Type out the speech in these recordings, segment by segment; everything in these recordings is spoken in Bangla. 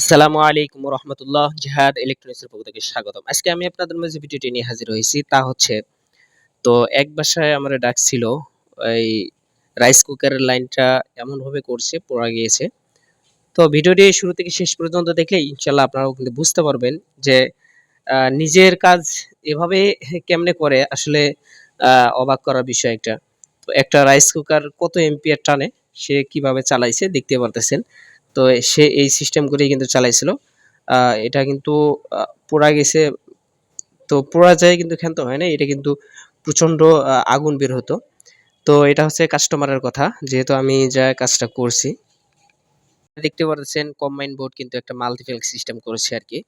আসসালামু আলাইকুম রহমতুল্লাহ জিহাদ ইলেকট্রনিক্সের পক্ষ থেকে স্বাগতম। আজকে আমি আপনাদের মাঝে ভিডিওটি নিয়ে হাজির হয়েছি, তা হচ্ছে, তো এক বাসায় আমার ডাকছিল, এই রাইস কুকারের লাইনটা এমনভাবে করছে, পড়া গিয়েছে। তো ভিডিওটি শুরু থেকে শেষ পর্যন্ত দেখলে ইনশাল্লাহ আপনারাও কিন্তু বুঝতে পারবেন যে নিজের কাজ এভাবে কেমনে করে, আসলে অবাক করার বিষয় একটা। তো একটা রাইস কুকার কত এম্পিয়ার টানে, সে কীভাবে চালাইছে, দেখতে পারতেছেন। তো সে এই সিস্টেম করেই কিন্তু চালাইছিল। এটা কিন্তু পোড়া গেছে। তো পোড়া যায় কিন্তু ক্ষান্ত হয় না এটা কিন্তু প্রচণ্ড আগুন বের হতো। তো এটা হচ্ছে কাস্টমারের কথা, যেহেতু আমি যা কাজটা করছি। দেখতে পাচ্ছেন কম্বাইন বোর্ড কিন্তু একটা মাল্টিফেল সিস্টেম করেছে আর কি।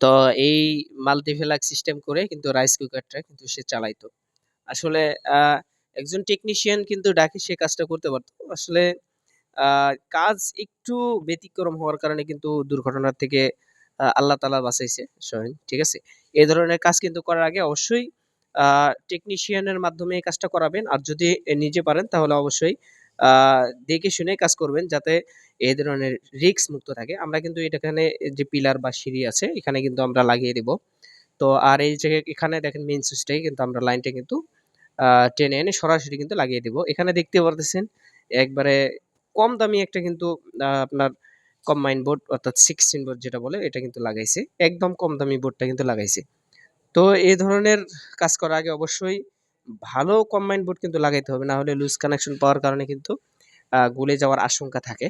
তো এই মাল্টিফেলাক সিস্টেম করে কিন্তু রাইস কুকারটা কিন্তু সে চালাইতো। আসলে একজন টেকনিশিয়ান কিন্তু ডাকে সে কাজটা করতে পারতো। আসলে কাজ একটু ব্যতিক্রম হওয়ার কারণে কিন্তু দুর্ঘটনার থেকে আল্লাহ তাআলা বাঁচাইছে ঠিক আছে? এই ধরনের কাজ কিন্তু করার আগে অবশ্যই টেকনিশিয়ানের মাধ্যমে এই কাজটা করাবেন। আর যদি নিজে পারেন, তাহলে অবশ্যই দেখে শুনে কাজ করবেন যাতে এই ধরনের রিস্ক মুক্ত থাকে। আমরা কিন্তু এটা এখানে যে পিলার বা সিঁড়ি আছে, এখানে কিন্তু আমরা লাগিয়ে দিব। তো আর এই যে এখানে দেখেন মেইন সুইচটাই কিন্তু আমরা লাইনটা কিন্তু টেনে এনে সরাসরি কিন্তু লাগিয়ে দিব। এখানে দেখতে পারতেছেন, একবারে কম দামি একটা কিন্তু আপনার কম্বাইন বোর্ড অর্থাৎ সিক্সটিন বোর্ড যেটা বলে, এটা কিন্তু লাগাইছে। একদম কম দামি বোর্ডটা কিন্তু লাগাইছে। তো এই ধরনের কাজ করার আগে অবশ্যই ভালো কম্বাইন বোর্ড কিন্তু লাগাইতে হবে, না হলে লুজ কানেকশন পাওয়ার কারণে কিন্তু গলে যাওয়ার আশঙ্কা থাকে।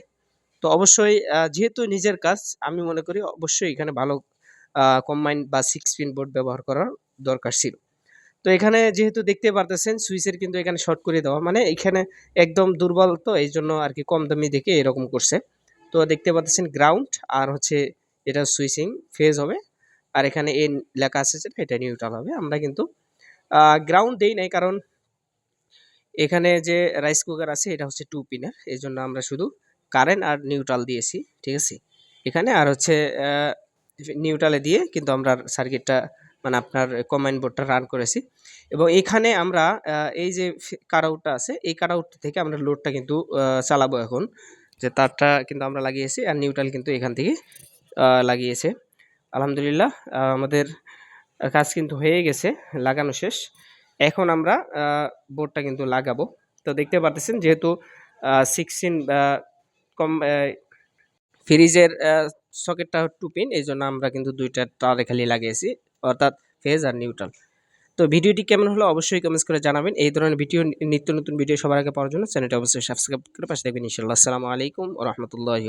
তো অবশ্যই যেহেতু নিজের কাজ, আমি মনে করি অবশ্যই এখানে ভালো কম্বাইন বা সিক্স পিন বোর্ড ব্যবহার করার দরকার ছিল। তো এখানে যেহেতু দেখতে পারতেছেন সুইচের কিন্তু এখানে শর্ট করে দেওয়া। মানে এখানে একদম দুর্বল তো এই জন্য আর কি কম দামি দেখে এরকম করছে। তো দেখতে পাচ্ছেন গ্রাউন্ড আর হচ্ছে এটা সুইচিং ফেজ হবে। আর এখানে এ লেখা আছে যে এটা নিউট্রাল হবে। আমরা কিন্তু গ্রাউন্ড দেই নাই কারণ এখানে যে রাইস কুকার আছে, এটা হচ্ছে টু পিনের এই জন্য আমরা শুধু কারেন্ট আর নিউট্রাল দিয়েছি, ঠিক আছে? এখানে আর হচ্ছে নিউট্রালে দিয়ে কিন্তু আমরা সার্কিটটা মানে আপনার কম্বাইন বোর্ডটা রান করেছি। এবং এখানে আমরা এই যে কাটআউটটা আছে, এই কাটআউট থেকে আমরা লোডটা কিন্তু চালাবো এখন। যে তারটা কিন্তু আমরা লাগিয়েছি আর নিউট্রাল কিন্তু এখান থেকে লাগিয়েছে। আলহামদুলিল্লাহ আমাদের কাজ কিন্তু হয়ে গেছে, লাগানো শেষ। এখন আমরা বোর্ডটা কিন্তু লাগাবো। তো দেখতে পারতেছেন যেহেতু সিক্সটিন কম ফ্রিজের সকেটটা টু পিন এই জন্য আমরা কিন্তু দুইটা তারে খালি লাগিয়েছি। অর্থাৎ ফেজ আর নিউট্রাল। তো ভিডিওটি কেমন হলো অবশ্যই কমেন্টস করে জানাবেন। এই ধরনের ভিডিও, নিত্য নতুন ভিডিও সবার আগে পাওয়ার জন্য চ্যানেলটি অবশ্যই সাবস্ক্রাইব করে পাশে দেখবেন ইনশাল্লাহ আসসালামু আলাইকুম রহমতুল্লাহি